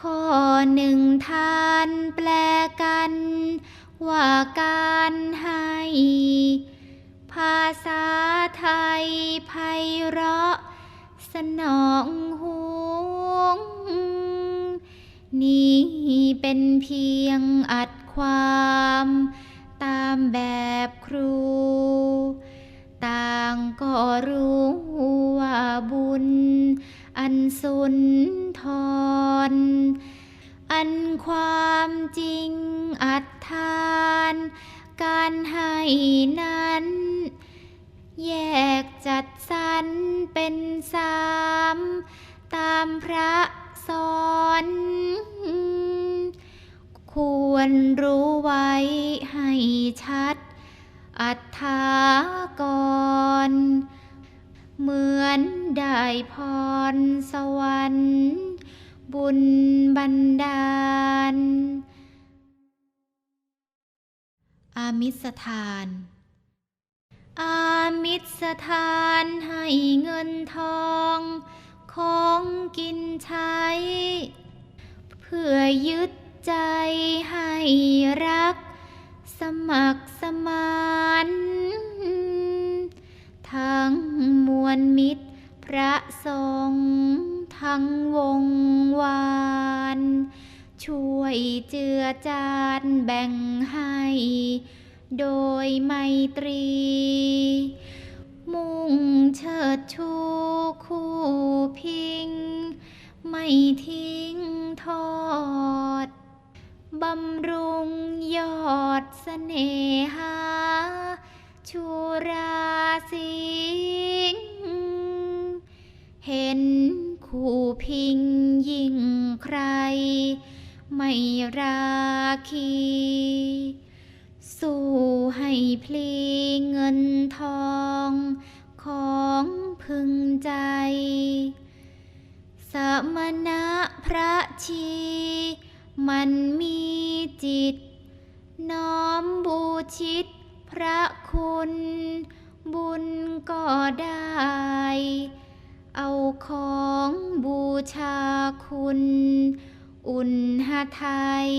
ข้อหนึ่งทานแปลกัน ว่าการให้ ภาษาไทยไพเราะ สนองหูงนี่เป็นเพียงอัดความตามแบบครู ต่างก็รู้ว่าบุญ อันสุนทร อันความจริงอัตทาน การให้นั้น แยกจัดสรรเป็นสามตามพระสอนควรรู้ไว้ให้ชัด อัตถา เหมือนได้พรสวรรค์ บุญบันดาล อามิสทาน อามิสทานให้เงินทองของกินใช้ เพื่อยึดใจให้รัก สมัครสมาน วลมิตร พระสงฆ์ทั้งวงวาน ช่วยเจือจานแบ่งให้ โดยไมตรี มุ่งเชิดชูคู่พิง ไม่ทิ้งทอดบำรุงยอดเสน่หาชูราสิงห์ เห็นคู่พิงยิ่งใคร ไม่ราคี สู้ให้พลีเงินทองของพึงใจ สมณะพระชี มันมีจิต น้อมบูชิตพระคุณ บุญก็ได้ เอาของบูชาคุณ อุ่นหไทย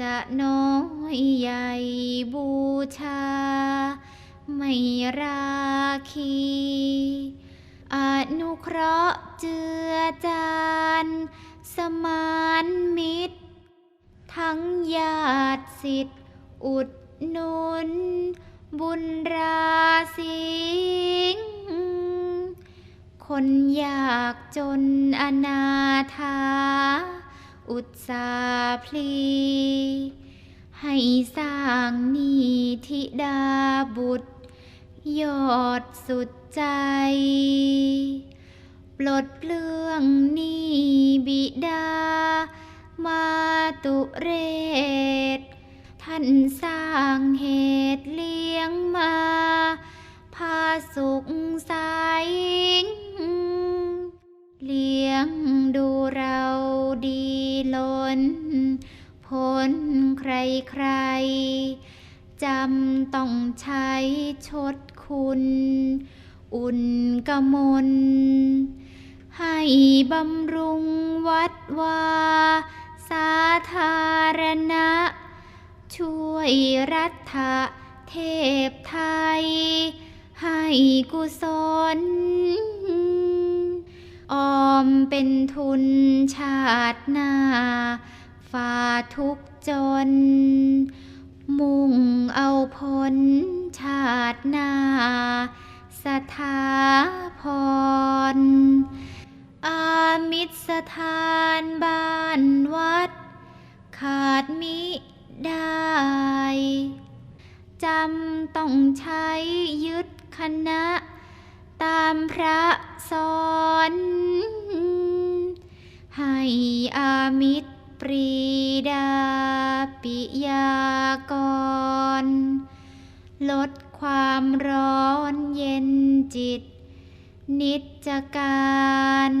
จะน้อยใหญ่บูชา ไม่ราคี อนุเคราะห์เจือจานสมานมิตร ทั้งญาติสิทธิ์อุดหนุน บุญราสิง์ คนยากจนอนาถาอุตสาพลี ให้สร้างนิธิดาบุตร ยอดสุดใจ ปลดเปลื้องนี้บิดา มาตุเรศ ท่านสร้างเหตุเลี้ยงมา พาสุข ใคร จำต้องใช้ชดคุณ อุ่นกมลให้บำรุงวัดวา สาธารณะ ช่วยรัฐเทพไทย ให้กุศลออมเป็นทุนชาติหน้า ฝ่าทุกจน มุ่งเอาผลชาติหน้า สถาพร อามิตรสถานบ้านวัด ขาดมิได้ จำต้องใช้ยึดคณะ ตามพระสอน ให้อามิตร ปรีดาปิยากร ลดความร้อนเย็นจิต นิจการ